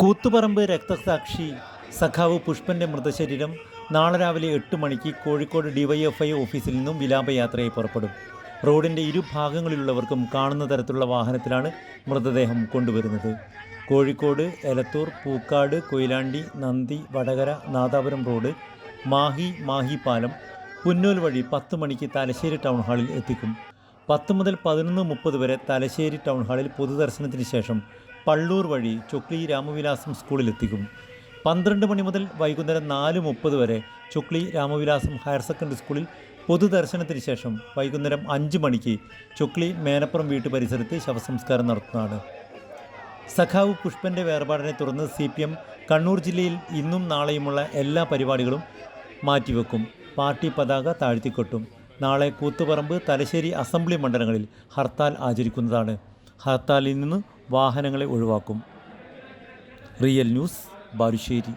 കൂത്തുപറമ്പ് രക്തസാക്ഷി സഖാവ് പുഷ്പന്റെ മൃതശരീരം നാളെ രാവിലെ എട്ട് മണിക്ക് കോഴിക്കോട് ഡിവൈഎഫ്ഐ ഓഫീസിൽ നിന്നും വിലാപയാത്രയായി പുറപ്പെടും. റോഡിന്റെ ഇരുഭാഗങ്ങളിലുള്ളവർക്കും കാണുന്ന തരത്തിലുള്ള വാഹനത്തിലാണ് മൃതദേഹം കൊണ്ടുവരുന്നത്. കോഴിക്കോട് എലത്തൂർ പൂക്കാട് കൊയിലാണ്ടി നന്ദി വടകര നാദാപുരം റോഡ് മാഹി മാഹി പാലം പുന്നൂൽ വഴി പത്ത് മണിക്ക് തലശ്ശേരി ടൗൺ ഹാളിൽ എത്തിക്കും. പത്ത് മുതൽ പതിനൊന്ന് മുപ്പത് വരെ തലശ്ശേരി ടൗൺ ഹാളിൽ പൊതുദർശനത്തിന് ശേഷം പള്ളൂർ വഴി ചൊക്ലി രാമവിലാസം സ്കൂളിലെത്തിക്കും. പന്ത്രണ്ട് മണി മുതൽ വൈകുന്നേരം നാല് മുപ്പത് വരെ ചൊക്ലി രാമവിലാസം ഹയർ സെക്കൻഡറി സ്കൂളിൽ പൊതുദർശനത്തിന് ശേഷം വൈകുന്നേരം അഞ്ച് മണിക്ക് ചൊക്ലി മേനപ്പുറം വീട്ടു പരിസരത്ത് ശവസംസ്കാരം നടത്തുന്നതാണ്. സഖാവ് പുഷ്പന്റെ വേർപാടിനെ തുടർന്ന് സി പി എം കണ്ണൂർ ജില്ലയിൽ ഇന്നും നാളെയുമുള്ള എല്ലാ പരിപാടികളും മാറ്റിവെക്കും. പാർട്ടി പതാക താഴ്ത്തിക്കൊട്ടും. നാളെ കൂത്തുപറമ്പ് തലശ്ശേരി അസംബ്ലി മണ്ഡലങ്ങളിൽ ഹർത്താൽ ആചരിക്കുന്നതാണ്. ഹർത്താലിൽ നിന്ന് വാഹനങ്ങളെ ഒഴിവാക്കും. Real news Balussery.